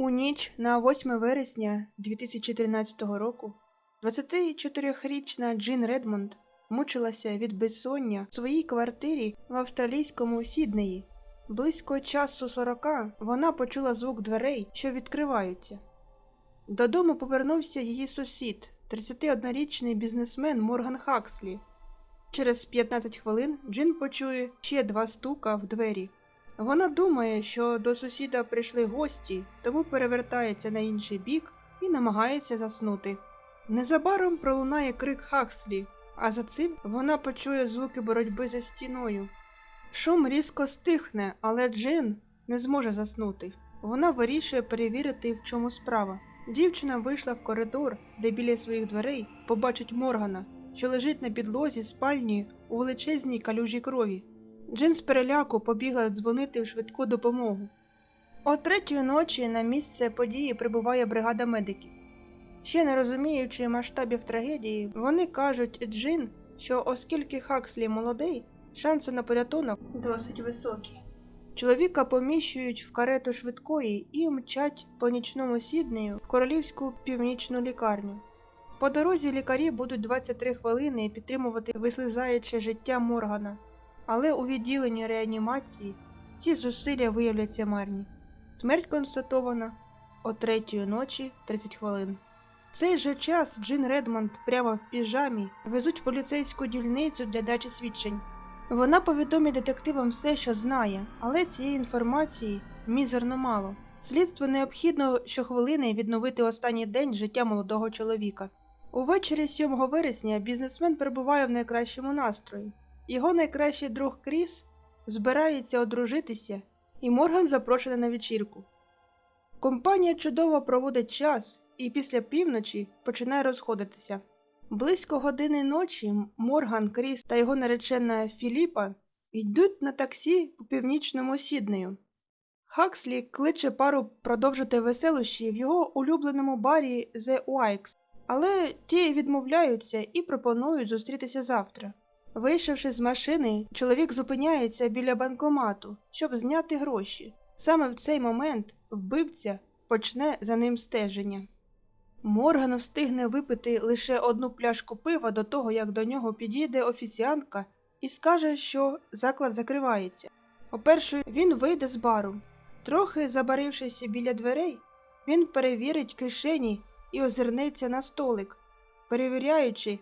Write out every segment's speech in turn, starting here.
У ніч на 8 вересня 2013 року 24-річна Джин Редмонд мучилася від безсоння в своїй квартирі в австралійському Сіднеї. Близько часу 40 вона почула звук дверей, що відкриваються. Додому повернувся її сусід, 31-річний бізнесмен Морган Хакслі. Через 15 хвилин Джин почує ще два стука в двері. Вона думає, що до сусіда прийшли гості, тому перевертається на інший бік і намагається заснути. Незабаром пролунає крик Хакслі, а за цим вона почує звуки боротьби за стіною. Шум різко стихне, але Джин не зможе заснути. Вона вирішує перевірити, в чому справа. Дівчина вийшла в коридор, де біля своїх дверей побачить Моргана, що лежить на підлозі спальні у величезній калюжі крові. Джин з переляку побігла дзвонити в швидку допомогу. О третій ночі на місце події прибуває бригада медиків. Ще не розуміючи масштабів трагедії, вони кажуть Джин, що оскільки Хакслі молодий, шанси на порятунок досить високі. Чоловіка поміщують в карету швидкої і мчать по нічному сіднею в королівську північну лікарню. По дорозі лікарі будуть 23 хвилини підтримувати вислизаюче життя Моргана, але у відділенні реанімації ці зусилля виявляться марні. Смерть констатована о третьої ночі 30 хвилин. В цей же час Джин Редмонд прямо в піжамі везуть поліцейську дільницю для дачі свідчень. Вона повідомить детективам все, що знає, але цієї інформації мізерно мало. Слідству необхідно щохвилини відновити останній день життя молодого чоловіка. Увечері 7 вересня бізнесмен перебуває в найкращому настрої. Його найкращий друг Кріс збирається одружитися, і Морган запрошений на вечірку. Компанія чудово проводить час і після півночі починає розходитися. Близько години ночі Морган, Кріс та його наречена Філіпа йдуть на таксі по північному Сіднею. Хакслі кличе пару продовжити веселощі в його улюбленому барі The Wikes, але ті відмовляються і пропонують зустрітися завтра. Вийшовши з машини, чоловік зупиняється біля банкомату, щоб зняти гроші. Саме в цей момент вбивця почне за ним стеження. Морган встигне випити лише одну пляшку пива до того, як до нього підійде офіціантка і скаже, що заклад закривається. По-перше, він вийде з бару. Трохи забарившись біля дверей, він перевірить кишені і озирнеться на столик, перевіряючи,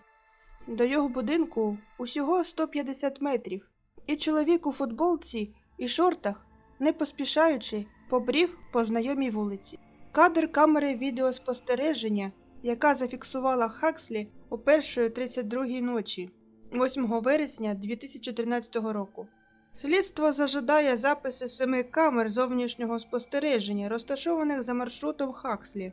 до його будинку усього 150 метрів, і чоловік у футболці і шортах, не поспішаючи, побрів по знайомій вулиці. Кадр камери відеоспостереження, яка зафіксувала Хакслі о першої 32-й ночі, 8 вересня 2013 року. Слідство зажадає записи семи камер зовнішнього спостереження, розташованих за маршрутом Хакслі.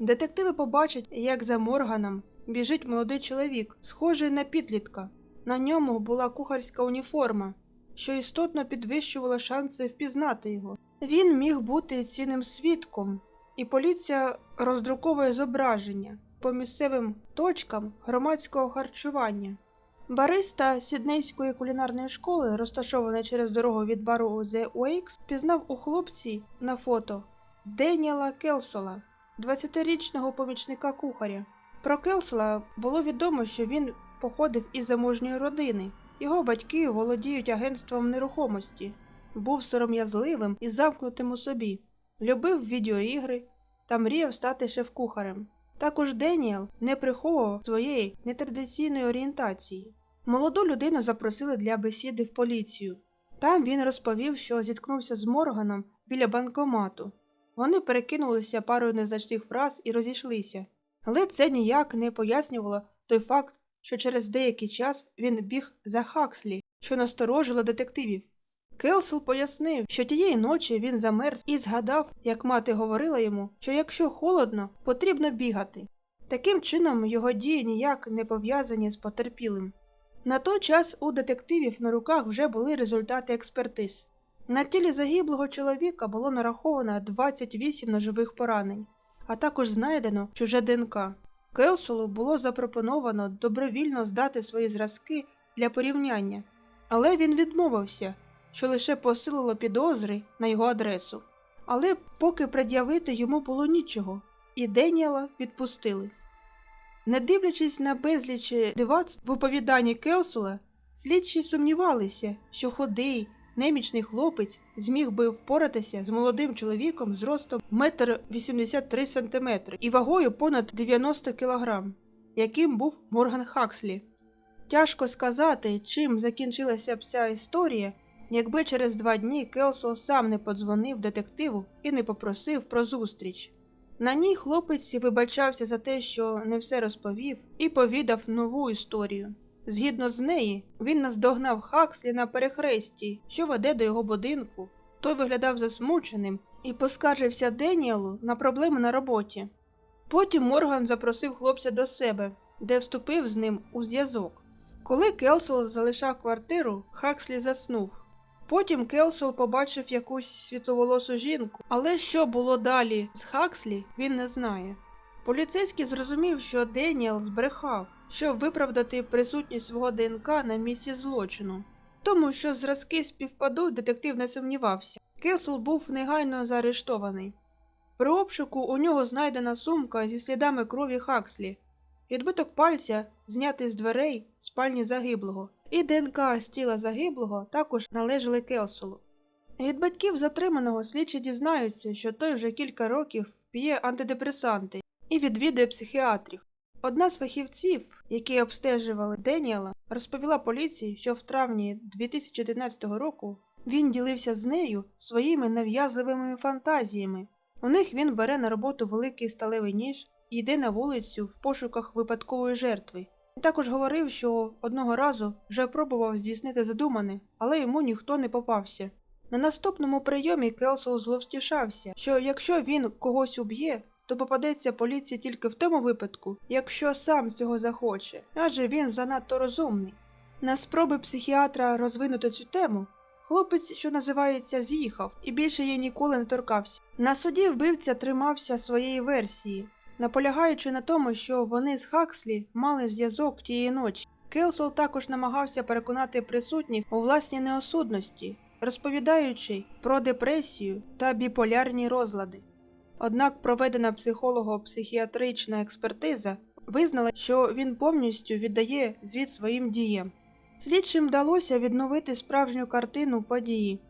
Детективи побачать, як за Морганом біжить молодий чоловік, схожий на підлітка. На ньому була кухарська уніформа, що істотно підвищувало шанси впізнати його. Він міг бути цінним свідком, і поліція роздруковує зображення по місцевим точкам громадського харчування. Бариста Сіднейської кулінарної школи, розташованої через дорогу від бару The Wakes, впізнав у хлопці на фото Деніела Келсола, 20-річного помічника кухаря. Про Келсола було відомо, що він походив із заможньої родини. Його батьки володіють агентством нерухомості, був сором'язливим і замкнутим у собі, любив відеоігри та мріяв стати шеф-кухарем. Також Деніел не приховував своєї нетрадиційної орієнтації. Молоду людину запросили для бесіди в поліцію. Там він розповів, що зіткнувся з Морганом біля банкомату. Вони перекинулися парою незначних фраз і розійшлися. Але це ніяк не пояснювало той факт, що через деякий час він біг за Хакслі, що насторожило детективів. Келсел пояснив, що тієї ночі він замерз і згадав, як мати говорила йому, що якщо холодно, потрібно бігати. Таким чином його дії ніяк не пов'язані з потерпілим. На той час у детективів на руках вже були результати експертиз. На тілі загиблого чоловіка було нараховано 28 ножових поранень, а також знайдено чуже ДНК. Келсолу було запропоновано добровільно здати свої зразки для порівняння, але він відмовився, що лише посилило підозри на його адресу. Але поки пред'явити йому було нічого, і Деніела відпустили. Не дивлячись на безліч дивацтв в оповіданні Келсула, слідчі сумнівалися, що худий, немічний хлопець зміг би впоратися з молодим чоловіком з ростом 1,83 м і вагою понад 90 кг, яким був Морган Хакслі. Тяжко сказати, чим закінчилася б ця історія, якби через два дні Келсол сам не подзвонив детективу і не попросив про зустріч. На ній хлопець вибачався за те, що не все розповів, і повідав нову історію. Згідно з неї, він наздогнав Хакслі на перехресті, що веде до його будинку. Той виглядав засмученим і поскаржився Деніелу на проблеми на роботі. Потім Морган запросив хлопця до себе, де вступив з ним у зв'язок. Коли Келсол залишав квартиру, Хакслі заснув. Потім Келсол побачив якусь світловолосу жінку, але що було далі з Хакслі, він не знає. Поліцейський зрозумів, що Деніел збрехав, щоб виправдати присутність свого ДНК на місці злочину. Тому що зразки співпадуть, детектив не сумнівався. Келсол був негайно заарештований. При обшуку у нього знайдена сумка зі слідами крові Хакслі, відбиток пальця знятий з дверей спальні загиблого, і ДНК з тіла загиблого також належали Келсолу. Від батьків затриманого слідчі дізнаються, що той вже кілька років п'є антидепресанти і відвідує психіатрів. Одна з фахівців, які обстежували Деніела, розповіла поліції, що в травні 2011 року він ділився з нею своїми нав'язливими фантазіями. У них він бере на роботу великий сталевий ніж і йде на вулицю в пошуках випадкової жертви. Він також говорив, що одного разу вже пробував здійснити задумане, але йому ніхто не попався. На наступному прийомі Келсол зловстішався, що якщо він когось уб'є, то попадеться поліції тільки в тому випадку, якщо сам цього захоче, адже він занадто розумний. На спроби психіатра розвинути цю тему, хлопець, що називається, з'їхав і більше її ніколи не торкався. На суді вбивця тримався своєї версії, наполягаючи на тому, що вони з Хакслі мали зв'язок тієї ночі. Келсол також намагався переконати присутніх у власній неосудності, розповідаючи про депресію та біполярні розлади. Однак проведена психолого-психіатрична експертиза визнала, що він повністю віддає звіт своїм діям. Слідчим вдалося відновити справжню картину події.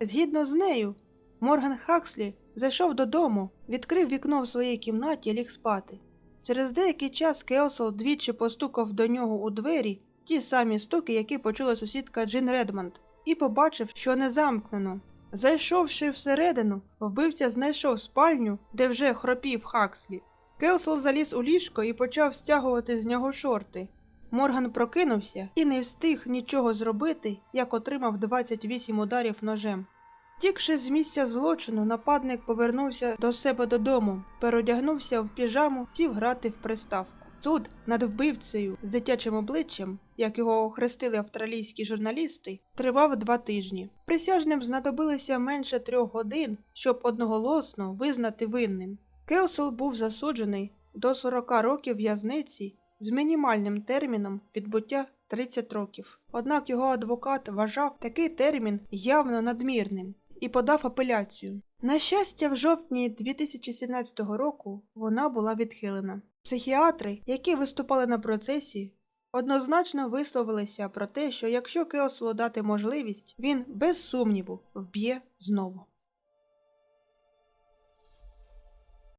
Згідно з нею, Морган Хакслі зайшов додому, відкрив вікно в своїй кімнаті і ліг спати. Через деякий час Келсол двічі постукав до нього у двері ті самі стуки, які почула сусідка Джин Редмонд, і побачив, що не замкнено. Зайшовши всередину, вбивця знайшов спальню, де вже хропів Хакслі. Келсол заліз у ліжко і почав стягувати з нього шорти. Морган прокинувся і не встиг нічого зробити, як отримав 28 ударів ножем. Тікши з місця злочину, нападник повернувся до себе додому, переодягнувся в піжаму, сів грати в приставку. Суд над вбивцею з дитячим обличчям, як його охрестили австралійські журналісти, тривав два тижні. Присяжним знадобилося менше трьох годин, щоб одноголосно визнати винним. Келсол був засуджений до 40 років в'язниці з мінімальним терміном відбуття 30 років. Однак його адвокат вважав такий термін явно надмірним і подав апеляцію. На щастя, в жовтні 2017 року вона була відхилена. Психіатри, які виступали на процесі, однозначно висловилися про те, що якщо Келсулу дати можливість, він без сумніву вб'є знову.